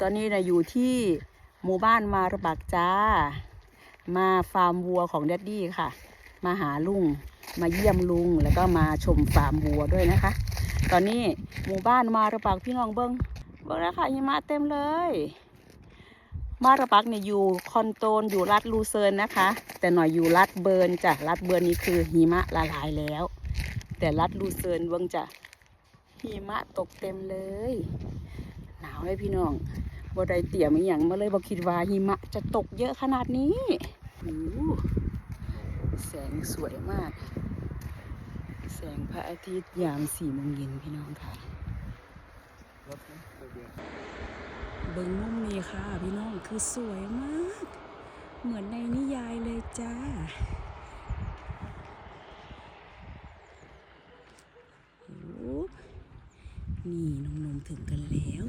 ตอนนี้นะอยู่ที่หมู่บ้านมารบักจ้า มาฟาร์มวัวของแดดดี้ค่ะ มาหาลุง มาเยี่ยมลุงแล้วก็มาชมฟาร์มวัวด้วยนะคะ ตอนนี้หมู่บ้านมารบักพี่น้องเบิ้งเบิ้งนะคะหิมะเต็มเลย มารบักเนี่ยอยู่คอนโตนอยู่รัฐลูเซิร์นนะคะ แต่หน่อยอยู่รัฐเบิร์นจ้ะรัฐเบิร์นนี่คือหิมะละลายแล้ว แต่รัฐลูเซิร์นเบิ้งจ้ะหิมะตกเต็มเลย ให้พี่น้องบอดายเตี่ยมอย่างมาเลยบ่คิดว่าหิมะจะตกเยอะขนาดนี้แสงสวยมาก แสงพระอาทิตย์ยามสี่โมงเย็นพี่น้องค่ะเบิ้งมุมนี่ค่ะ พี่น้องคือสวยมาก เหมือนในนิยายเลยจ้านี่นมๆถึงกันแล้ว